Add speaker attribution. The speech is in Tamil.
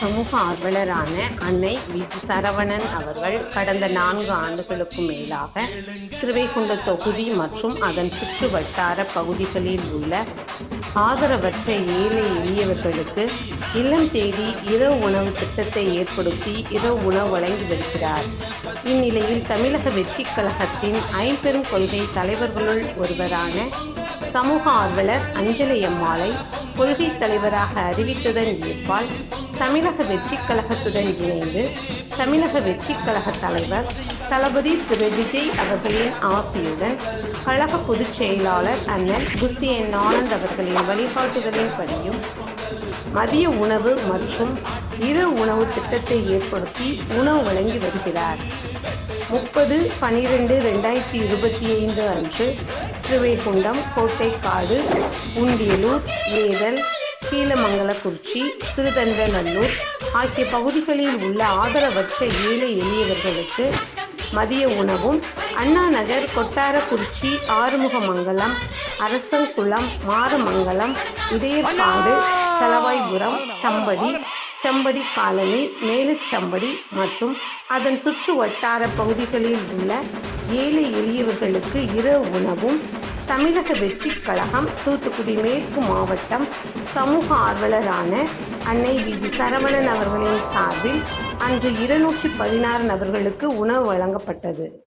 Speaker 1: சமூக ஆர்வலரான அன்னை வி. சரவணன் அவர்கள் கடந்த நான்கு ஆண்டுகளுக்கு மேலாக திருவைகுண்ட தொகுதி மற்றும் அதன் சுற்று வட்டார பகுதிகளில் உள்ள ஆதரவற்ற ஏழை எளியவர்களுக்கு இல்லம் தேடி இரவு உணவு திட்டத்தை ஏற்படுத்தி இரவு உணவு வழங்கி வருகிறார். இந்நிலையில் தமிழக வெற்றிக் கழகத்தின் ஐம்பெரும் கொள்கை தலைவர்களுள் ஒருவரான சமூக ஆர்வலர் அஞ்சலி அம்மாளை கொள்கை தலைவராக அறிவித்ததன் ஏற்பால் தமிழக வெற்றிக் கழகத்துடன் இணைந்து தமிழக வெற்றிக் கழக தலைவர் தளபதி திரு விஜய் அவர்களின் ஆசையுடன் கழக பொதுச் செயலாளர் அண்ணன் குஸ்தி என் ஆனந்த் அவர்களின் வழிகாட்டுதலின்படியும் மதிய உணவு மற்றும் இரவு உணவு திட்டத்தை ஏற்படுத்தி உணவு வழங்கி வருகிறார். முப்பது பனிரெண்டு ரெண்டாயிரத்தி இருபத்தி ஐந்து அன்று திருவைகுண்டம் கோட்டைக்காடு உண்டியலூர் ஏதல் கீழமங்கலக்குறிச்சி திருதண்டநல்லூர் ஆகிய பகுதிகளில் உள்ள ஆதரவற்ற ஏழை எளியவர்களுக்கு மதிய உணவும் அண்ணா நகர் கொட்டாரக்குறிச்சி ஆறுமுகமங்கலம் அரசங்குளம் மாறுமங்கலம் இதயக்காடு தலவாய்புரம் சம்படி செம்படி காலனி மேலுச்சம்படி மற்றும் அதன் சுற்று வட்டார பகுதிகளில் உள்ள ஏழை எளியவர்களுக்கு இரவு உணவும் தமிழக வெற்றிக் கழகம் தூத்துக்குடி மேற்கு மாவட்டம் சமூக ஆர்வலரான அன்னை வி. ஜி சரவணன் அவர்களின் சார்பில் அன்று இருநூற்றி பதினாறு நபர்களுக்கு உணவு வழங்கப்பட்டது.